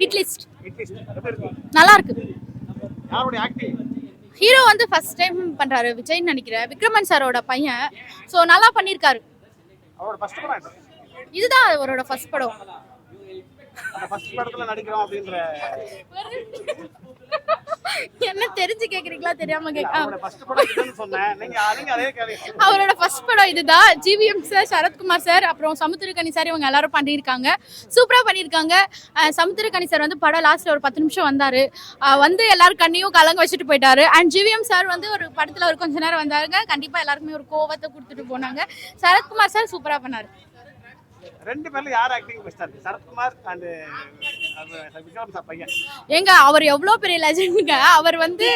Hit list Atleast. எப்படி இருக்கு. நல்லா இருக்கு ஹீரோ வந்து ஃபர்ஸ்ட் டைம் பண்றாரு விஜய்னு நினைக்கிறேன். விக்ரமன் சாரோட பையன். ஸோ நல்லா பண்ணியிருக்காரு? இதுதான் அவரோட ஃபர்ஸ்ட் படம் அந்த ஃபர்ஸ்ட் படத்துல நடிக்கிறோம் அப்படின்ற என்ன தெரிஞ்சு கேக்குறீங்களா? தெரியாம அவரோட ஃபர்ஸ்ட் படம் இதுதான். ஜிவிஎம் சார் சரத்குமார் சார் அப்புறம் சமுத்திரக்கனி சார் இவங்க எல்லாரும் பண்ணியிருக்காங்க. சூப்பராக பண்ணியிருக்காங்க. அஹ் சமுத்திரக்கனி சார் வந்து படம் லாஸ்ட்ல ஒரு பத்து நிமிஷம் வந்தாரு. வந்து எல்லாரும் கண்ணையும் கலங்க வச்சுட்டு போயிட்டாரு. அண்ட் ஜிவிஎம் சார் வந்து ஒரு படத்துல ஒரு கொஞ்ச நேரம் வந்தாருங்க. கண்டிப்பா எல்லாருக்குமே ஒரு கோவத்தை கொடுத்துட்டு போனாங்க. சரத்குமார் சார் சூப்பரா பண்ணாரு. ரெண்டு பேர்ல யார் ஆக்டிங் பெஸ்டா இருக்கு? சரத்குமார் அண்ட் ஏங்க அவர் எவ்வளோ பெரிய லெஜண்டுங்க அவர் வந்து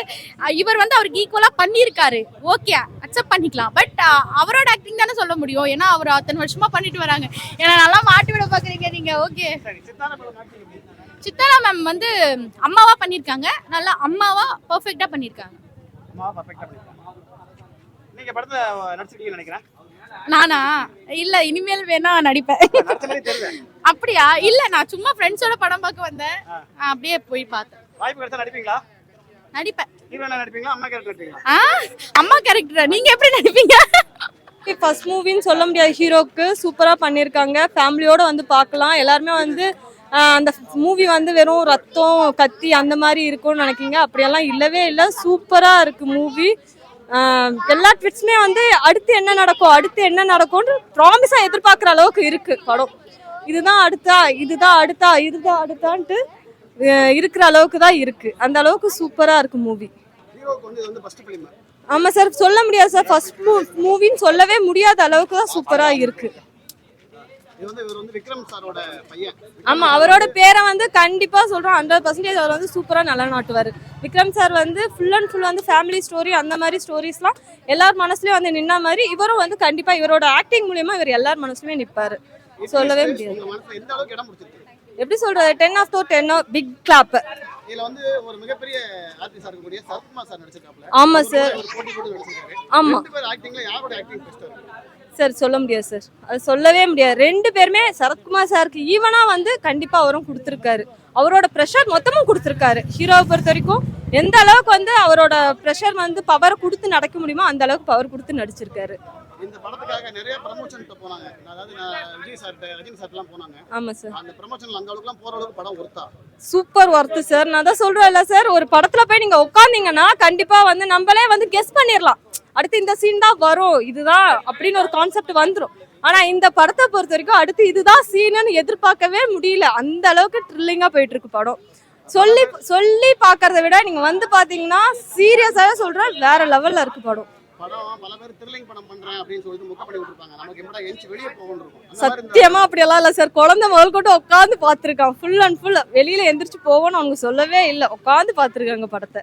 இவர் வந்து அவருக்கு ஈக்குவலாக பண்ணியிருக்காரு. ஓகே அக்செப்ட் பண்ணிக்கலாம். பட் அவரோட ஆக்டிங் தானே சொல்ல முடியும். ஏன்னா அவர் அத்தனை வருஷமா பண்ணிட்டு வராங்க. ஏன்னா நல்லா மாட்டி விட பார்க்குறீங்க நீங்க. ஓகே சித்தாரா மேம் வந்து அம்மாவா பண்ணியிருக்காங்க. நல்லா அம்மாவா பர்ஃபெக்டாக பண்ணியிருக்காங்க. அம்மா பர்ஃபெக்டா பண்ணிருக்காங்க நீங்க படத்துல நடிச்சிருக்கீங்கன்னு நினைக்கிறேன். நானா? இல்ல இனிமேல் வேணா நடிப்பேன். அப்படியா? இல்ல நான் சும்மா ஃப்ரெண்ட்ஸோட படம் பார்க்க வந்தேன். அப்படியே போய் பார்த்தேன். வாய்ப்பு கிடைச்சா நடிப்பீங்களா? நடிப்பேன். ஹீரோனா நடிப்பீங்களா? அம்மா கேரக்டர் நடிப்பீங்களா? ஆ? அம்மா கேரக்டர் நீங்க எப்படி நடிப்பீங்க? ஃபர்ஸ்ட் மூவின்னு சொல்ல முடியாது. ஹீரோக்கு சூப்பராக பண்ணியிருக்காங்க. ஃபேமிலியோட வந்து பார்க்கலாம். எல்லாருமே வந்து ஆஹ், அந்த மூவி வந்து வெறும் ரத்தம் கத்தி அந்த மாதிரி இருக்கும்னு நினைக்கிங்க. அப்படியெல்லாம் இல்லவே இல்லை. சூப்பராக இருக்கு மூவி எல்லா ட்விட்ஸுமே வந்து அடுத்து என்ன நடக்கும் அடுத்து என்ன நடக்கும்னு ப்ராமிஸாக எதிர்பார்க்குற அளவுக்கு இருக்குது படம். இதுதான் அடுத்தா இதுதான் அடுத்தா இதுதான் அடுத்தான்ட்டு இருக்கிற அளவுக்கு தான் இருக்குது அந்த அளவுக்கு சூப்பராக இருக்குது மூவி ஆமாம் சார் சொல்ல முடியாது சார். ஃபர்ஸ்ட் மூவின்னு சொல்லவே முடியாத அளவுக்கு தான் சூப்பராக இருக்குது இது வந்து இவர் வந்து விக்ரம் சாரோட பையன் ஆமா அவரோட பேரை வந்து கண்டிப்பா சொல்றோம். ஹண்ட்ரட் பர்சன்டேஜ் அவர் வந்து சூப்பரா நல்லா நாட்டுவார் விக்ரம் சார் வந்து ஃபுல் அண்ட் ஃபுல் வந்து ஃபேமிலி ஸ்டோரி அந்த மாதிரி ஸ்டோரிஸ்லாம் எல்லார் மனசுலயும் வந்து நின்ன மாதிரி இவரும் வந்து கண்டிப்பா இவரோட ஆக்டிங் மூலியமா இவர் எல்லார் மனசுலயுமே நிப்பாரு. சொல்லவே முடியாது. எப்படி சொல்றது? Ten of to ten big clap இதுல வந்து ஒரு மிகப்பெரிய ஆர்டிஸ்டா இருக்கக்கூடிய சரத்குமார் சார் நடிச்சிருக்காப்ல ஆமா சார் ஆமா. ரெண்டு பேர் ஆக்டிங்ல யாரோட ஆக்டிங் பெஸ்டா இருக்கு? சார் சொல்ல முடியாது சார். அது சொல்லவே முடியாது. ரெண்டு பேருமே சரத்குமார் சாருக்கு ஈவனா வந்து கண்டிப்பா அவரும் கொடுத்துருக்காரு. அவரோட ப்ரெஷர் மொத்தமும் கொடுத்துருக்காரு. ஹீரோவை பொறுத்த வரைக்கும் எந்த அளவுக்கு வந்து அவரோட ப்ரெஷர் வந்து பவர் கொடுத்து நடக்க முடியுமோ அந்த அளவுக்கு பவர் கொடுத்து நடிச்சிருக்காரு. இந்த படத்துக்காக நிறைய ப்ரமோஷன் போனாங்க. அதாவது விஜய் சார் ரஜினி சார் எல்லாம் போனாங்க. ஆமா சார். அந்த ப்ரமோஷன்ல அந்த அளவுக்குலாம் போற அளவுக்கு படம் ஒருத்தா சூப்பர் ஒர்த்து சார். நான் தான் சொல்றேன்ல சார் ஒரு படத்துல போய் நீங்க உட்காந்தீங்கன்னா கண்டிப்பா வந்து நம்மளே வந்து கெஸ் பண்ணிடலாம் அடுத்து இந்த சீன் தான் வரும். இதுதான் அப்படின்னு ஒரு கான்செப்ட் வந்துரும். ஆனா இந்த படத்தை பொறுத்த வரைக்கும் அடுத்து இதுதான் சீனுன்னு எதிர்பார்க்கவே முடியல. அந்த அளவுக்கு த்ரில்லிங்கா போயிட்டு இருக்கு படம். சொல்லி சொல்லி பார்க்கறத விட நீங்க வந்து பாத்தீங்கன்னா சீரியஸாவே சொல்றேன் வேற லெவல்ல இருக்கு படம். சத்தியமா அப்படியெல்லாம் இல்ல சார். குழந்தை முதல் கொண்டு உட்காந்து பார்த்திருக்கான். ஃபுல் அண்ட் ஃபுல் வெளியில எந்திரிச்சு போவோன்னு அவங்க சொல்லவே இல்லை. உட்காந்து பார்த்திருக்காங்க படத்தை.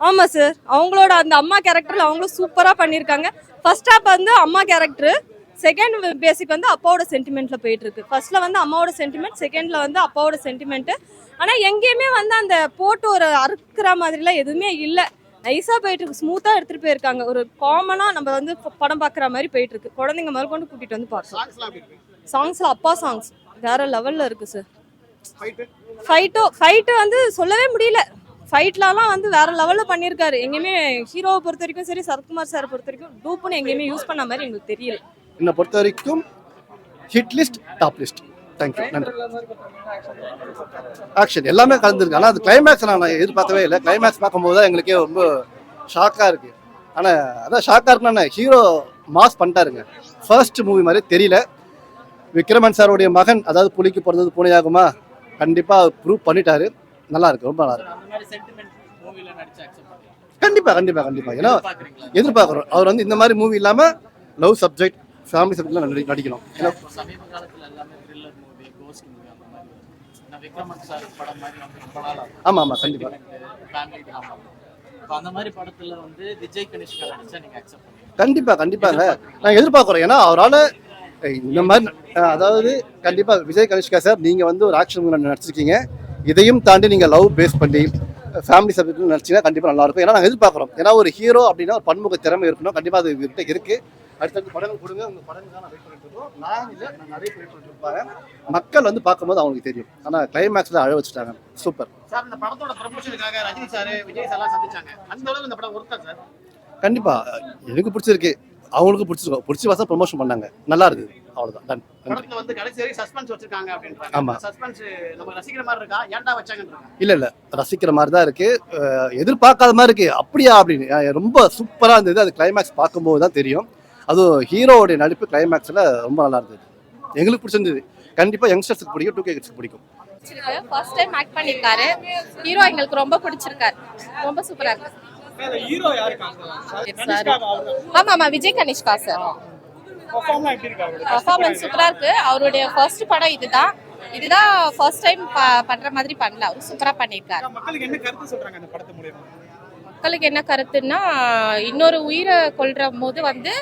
ஆமா சார் அவங்களோட அந்த அம்மா கேரக்டர்ல அவங்களும் சூப்பரா பண்ணிருக்காங்க. ஃபர்ஸ்ட் ஹாப் வந்து அம்மா கேரக்டர் செகண்ட் பேசிக் வந்து அப்பாவோட சென்டிமெண்ட்ல போயிட்டு இருக்கு ஃபர்ஸ்ட்ல வந்து அம்மாவோட சென்டிமெண்ட் செகண்ட்ல வந்து அப்பாவோட சென்டிமெண்ட் ஆனா எங்கேயுமே வந்து அந்த போட்டு ஒரு அறுக்கிற மாதிரிலாம் எதுவுமே இல்ல. நைஸா போயிட்டு இருக்கு ஸ்மூத்தா எடுத்துட்டு போயிருக்காங்க. ஒரு காமனா நம்ம வந்து படம் பாக்குற மாதிரி போயிட்டு இருக்கு குழந்தைங்க முதல் கொண்டு கூட்டிட்டு வந்து பார்க்கலாம் சாங்ஸ்ல அப்பா சாங்ஸ் வேற லெவல்ல இருக்கு சார் ஃபைட்டோ ஃபைட்டு வந்து சொல்லவே முடியல. ஃபைட்லலாம் வந்து வேற லெவலில் பண்ணியிருக்காரு எங்கேயுமே ஹீரோவை பொறுத்த வரைக்கும் சரி சரத்குமார் சார் பொறுத்த வரைக்கும் டூப்புன்னு எங்கேயுமே யூஸ் பண்ண மாதிரி எங்களுக்கு தெரியல. என்னை பொறுத்த வரைக்கும் hit list top list thank you நன்றி. ஆக்ஷன் எல்லாமே கலந்துருக்கு. ஆனால் அது கிளைமேக்ஸ் நான் எதிர்பார்க்கவே இல்லை. கிளைமேக்ஸ் பார்க்கும்போது தான் எங்களுக்கே ரொம்ப ஷாக்காக இருக்குது ஆனால் அதான் ஷாக்காக இருக்குன்னா ஹீரோ மாஸ் பண்ணிட்டாருங்க. ஃபர்ஸ்ட் மூவி மாதிரி தெரியல. விக்ரமன் சாருடைய மகன் அதாவது புலிக்கு பிறந்தது பூனையாகுமா? கண்டிப்பாக ப்ரூவ் பண்ணிட்டாரு. நல்லா இருக்கு ரொம்ப நல்லா இருக்கு கண்டிப்பாக கண்டிப்பாக கண்டிப்பாக ஏன்னா எதிர்பார்க்குறோம். அவர் வந்து இந்த மாதிரி மூவி இல்லாமல் லவ் சப்ஜெக்ட் ஃபேமிலி சப்ஜெக்ட்லாம் நடி நடிக்கணும். ஏன்னா கண்டிப்பாக நீங்க அக்செப்ட் பண்ணுவீங்க கண்டிப்பா கண்டிப்பாங்க நான் எதிர்பார்க்குறோம். ஏன்னா அவரால் இந்த மாதிரி அதாவது கண்டிப்பா விஜய் கனிஷ்கா சார் நீங்க வந்து ஒரு ஆக்ஷன் நடிச்சிருக்கீங்க. இதையும் தாண்டி நீங்க லவ் பேஸ் பண்ணி ஃபேமிலி சப்ஜெக்ட் நடிச்சீங்கன்னா கண்டிப்பா நல்லா இருக்கும். ஏன்னா நாங்கள் எதிர்பார்க்குறோம். ஏன்னா ஒரு ஹீரோ அப்படின்னா ஒரு பன்முக திறமை இருக்கணும். கண்டிப்பா அது இவர்கிட்ட இருக்கு. அடுத்தடுத்து படங்கள் கொடுங்க. உங்க படங்கள் நான் வெயிட் பண்ணிட்டு இருக்கோம். நான் இல்லை நான் நிறைய வெயிட் பண்ணிட்டு இருப்பாங்க. மக்கள் வந்து பார்க்கும்போது அவங்களுக்கு தெரியும். ஆனா கிளைமேக்ஸ்ல அழ வச்சுட்டாங்க. சூப்பர் சார் இந்த படத்தோட ப்ரமோஷனுக்காக ரஜினி சார் விஜய் சார்லாம் சந்திச்சாங்க. அந்த அளவுக்கு இந்த படம் ஒர்த்தா சார் கண்டிப்பா. எனக்கு பிடிச்சிருக்கு. அவங்களுக்கு பிடிச்சிருக்கோம். பிடிச்சி வாசம் ப்ரொமோஷன் பண்ணாங்க. நல்லா இருக்குது அவ்வளவுதான். டன் படத்துல வந்து கடைசி வரைக்கும் சஸ்பென்ஸ் வச்சிருக்காங்க அப்படின்றாங்க. ஆமா. சஸ்பென்ஸ் நம்ம ரசிக்கிற மாதிரி இருக்கா? ஏன்டா வச்சாங்கன்றாங்க? இல்ல இல்ல. ரசிக்கிற மாதிரி தான் இருக்கு. எதிர்பார்க்காத மாதிரி இருக்கு. அப்படியா அப்படின்னு. ரொம்ப சூப்பரா இருந்தது. அது கிளைமேக்ஸ் பார்க்கும்போது தான் தெரியும். அதுவும் ஹீரோவுடைய நடிப்பு கிளைமேக்ஸ்ல ரொம்ப நல்லா இருந்தது. எங்களுக்கு பிடிச்சிருந்தது. கண்டிப்பா யங்ஸ்டர்ஸ்க்கு பிடிக்கும் டூ கே கிட்ஸ்க்கு பிடிக்கும். ஃபர்ஸ்ட் டைம் ஆக்ட் பண்ணிருக்காரு. ஹீரோ எங்களுக்கு ரொம்ப பிடிச்சிருக்காரு. ரொம்ப சூப்பரா இருக்கு. ஆமா ஆமா விஜய் கனிஷ்கா சார் பர்ஃபார்மன்ஸ் சூப்பரா இருக்கு அவருடைய ஃபர்ஸ்ட் படம்? இதுதான். இதுதான் ஃபர்ஸ்ட் டைம் பண்ற மாதிரி பண்ணல. அவர் சூப்பரா பண்ணிருக்காரு. மக்களுக்கு என்ன கருத்து சொல்றாங்க அந்த படத்து மூலியமா? மக்களுக்கு என்ன கருத்துன்னா இன்னொரு உயிரை கொல்ற போது வந்து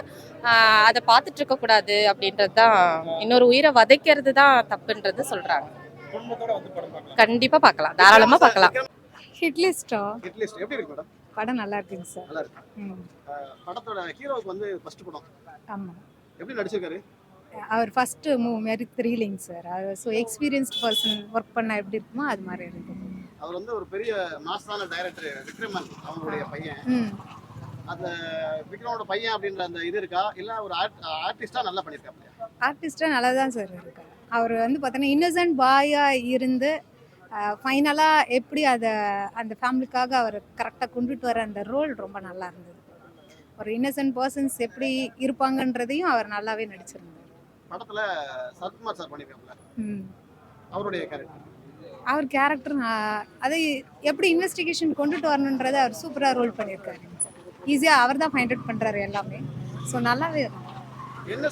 அதை பார்த்துட்டு இருக்க கூடாது அப்படின்றது தான் இன்னொரு உயிரை வதைக்கிறது தான் தப்புன்றது சொல்றாங்க. குடும்பத்தோட வந்து படம் பார்க்கலாம். கண்டிப்பா பார்க்கலாம். தாராளமா பார்க்கலாம். ஹிட் லிஸ்டா ஹிட் லிஸ்ட் எப்படி இருக்கு மேடம் படம் நல்லா இருக்குங்க சார். நல்லா இருக்கு. ம். படத்தோட ஹீரோவுக்கு வந்து ஃபர்ஸ்ட் படம். ஆமாம் எப்படி நடிச்சிருக்காரு? அவர் ஃபர்ஸ்ட் மூவ் மாரி த்ரீலிங் சார். அவர் ஸோ எக்ஸ்பீரியன்ஸ்ட் பர்சன் ஒர்க் பண்ண எப்படி இருக்குமோ அது மாதிரி இருக்கும் அவர் வந்து ஒரு பெரிய மாசான டைரக்டர் விக்ரமன் அவங்களுடைய பையன். அந்த விக்ரமோட பையன் அப்படின்ற அந்த இது இருக்கா? இல்ல ஒரு ஆர்டிஸ்டா நல்லா பண்ணிருக்காப்லையா? ஆர்டிஸ்டாக நல்லா தான் சார் இருக்கார். அவர் வந்து பார்த்தோன்னா இன்னசென்ட் பாயாக இருந்து ஃபைனலாக எப்படி அதை அந்த ஃபேமிலிக்காக அவர் கரெக்டாக கொண்டுட்டு வர அந்த ரோல் ரொம்ப நல்லா இருந்தது. ஒரு இன்னசென்ட் பர்சன்ஸ் எப்படி இருப்பாங்கன்றதையும் அவர் நல்லாவே நடிச்சிருந்தார். படத்துல சரத்குமார் சார் பண்ணிருக்காப்ல ம். அவருடைய கேரக்டர் அவர் கேரக்டர் அதை எப்படி இன்வெஸ்டிகேஷன் கொண்டுட்டு வரணுன்றதை அவர் சூப்பராக ரோல் பண்ணியிருக்காரு ஈஸியாக அவர் தான் ஃபைண்ட் அவுட் பண்ணுறாரு எல்லாமே. ஸோ நல்லாவே என்ன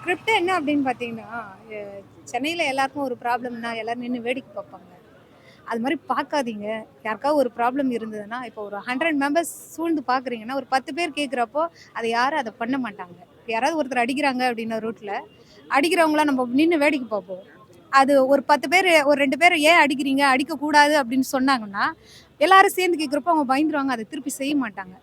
ஸ்கிரிப்ட் என்ன அப்படின்னு பார்த்தீங்கன்னா சென்னையில் எல்லாருக்கும் ஒரு ப்ராப்ளம்னா எல்லோரும் நின்று வேடிக்கை பார்ப்பாங்க. அது மாதிரி பார்க்காதீங்க. யாருக்காவது ஒரு ப்ராப்ளம் இருந்ததுன்னா இப்போ ஒரு ஹண்ட்ரட் மெம்பர்ஸ் சூழ்ந்து பார்க்குறீங்கன்னா ஒரு பத்து பேர் கேட்குறப்போ அதை யாரும் அதை பண்ண மாட்டாங்க. யாராவது ஒருத்தர் அடிக்கிறாங்க அப்படின்னா ரூட்டில் அடிக்கிறவங்களாம் நம்ம நின்று வேடிக்கை பார்ப்போம். அது ஒரு பத்து பேர் ஒரு ரெண்டு பேர் ஏன் அடிக்கிறீங்க அடிக்கக்கூடாது அப்படின்னு சொன்னாங்கன்னா எல்லாரும் சேர்ந்து கேட்குறப்போ அவங்க பயந்துருவாங்க அதை திருப்பி செய்ய மாட்டாங்க.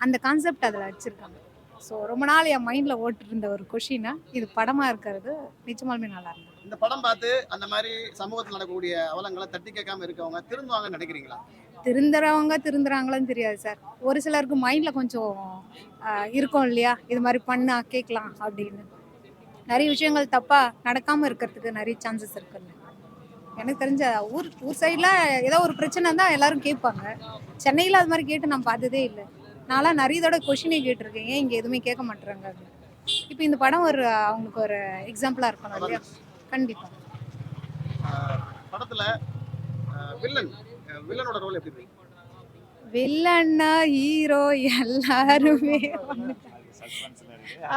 அந்த கான்செப்ட் அதில் வச்சுருக்காங்க. ஸோ ரொம்ப நாள் என் மைண்டில் ஓட்டு இருந்த ஒரு கொஷினா இது படமாக இருக்கிறது நிஜமாலுமே நல்லா இருந்தது. இந்த படம் பார்த்து அந்த மாதிரி சமூகத்தில் நடக்கக்கூடிய அவலங்களை தட்டி கேட்காம இருக்கவங்க திருந்துவாங்கன்னு நினைக்கிறீங்களா? திருந்துறவங்க திருந்துறாங்களான்னு தெரியாது சார் ஒரு சிலருக்கு மைண்டில் கொஞ்சம் இருக்கும் இல்லையா? இது மாதிரி பண்ணா கேட்கலாம் அப்படின்னு. நிறைய விஷயங்கள் தப்பாக நடக்காமல் இருக்கிறதுக்கு நிறைய சான்சஸ் இருக்குல்ல எனக்கு தெரிஞ்ச ஊர் ஊர் சைடில் ஏதோ ஒரு பிரச்சனை தான் எல்லாரும் கேட்பாங்க. சென்னையில் அது மாதிரி கேட்டு நான் பார்த்ததே இல்லை. நான்லாம் நிறைய தடவை கொஷினே கேட்டிருக்கேன். ஏன் இங்கே எதுவுமே கேட்க மாட்டுறாங்க இப்போ இந்த படம் ஒரு அவங்களுக்கு ஒரு எக்ஸாம்பிளாக இருக்கணும் இல்லையா? கண்டிப்பாக படத்துல வில்லன் வில்லனோட ரோல் எப்படி வில்லன்னா ஹீரோ எல்லாருமே.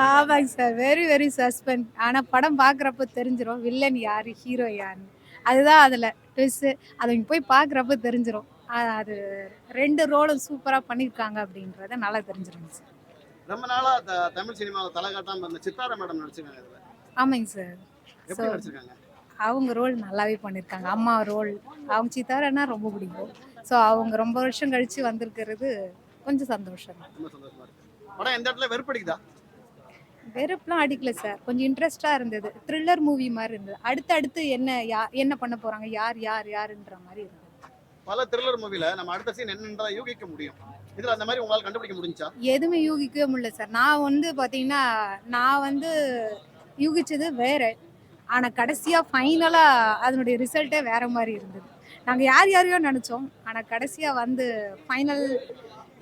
ஆமாங்க சார் வெரி வெரி சஸ்பெண்ட் ஆனால் படம் பார்க்குறப்ப தெரிஞ்சிடும் வில்லன் யார்? ஹீரோ யாருன்னு. அதுதான் அதில் ட்விஸ்ட்டு அதை போய் பார்க்குறப்ப தெரிஞ்சிடும் அது ரெண்டு ரோலும் சூப்பராக பண்ணியிருக்காங்க அப்படின்றத நல்லா தெரிஞ்சிடும் சார் ரொம்ப நாளா த- தமிழ் சினிமாவில் தலை இருந்த சித்தாரா மேடம் நடிச்சிருக்காங்க இதுல. ஆமாங்க சார். நடிச்சிருக்காங்க? அவங்க ரோல் நல்லாவே பண்ணியிருக்காங்க அம்மா ரோல் அவங்க சித்தாரன்னா ரொம்ப பிடிக்கும். ஸோ அவங்க ரொம்ப வருஷம் கழித்து வந்திருக்கிறது கொஞ்சம் சந்தோஷம் ரொம்ப சந்தோஷமா இருக்கு. படம் எந்த இடத்துல வெறுப்படிக்குதா? வெறுப்புலாம் அடிக்கல சார். கொஞ்சம் இன்ட்ரெஸ்டாக இருந்தது. த்ரில்லர் மூவி மாதிரி இருந்தது. அடுத்து அடுத்து என்ன யா என்ன பண்ண போகிறாங்க யார் யார் யாருன்ற மாதிரி இருந்தது. பல த்ரில்லர் மூவில நம்ம அடுத்த சீன் என்னன்றதை யூகிக்க முடியும். இதுல அந்த மாதிரி உங்களால் கண்டுபிடிக்க முடிஞ்சா? எதுவுமே யூகிக்கவே முடியல சார். நான் வந்து பாத்தீங்கன்னா நான் வந்து யூகிச்சது வேற. ஆனா கடைசியா ஃபைனலா அதனுடைய ரிசல்ட்டே வேற மாதிரி இருந்தது. நாங்க யார் யாரையோ நினைச்சோம். ஆனா கடைசியா வந்து ஃபைனல்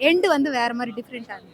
எண்டு வந்து வேற மாதிரி டிஃப்ரெண்டா இருந்தது.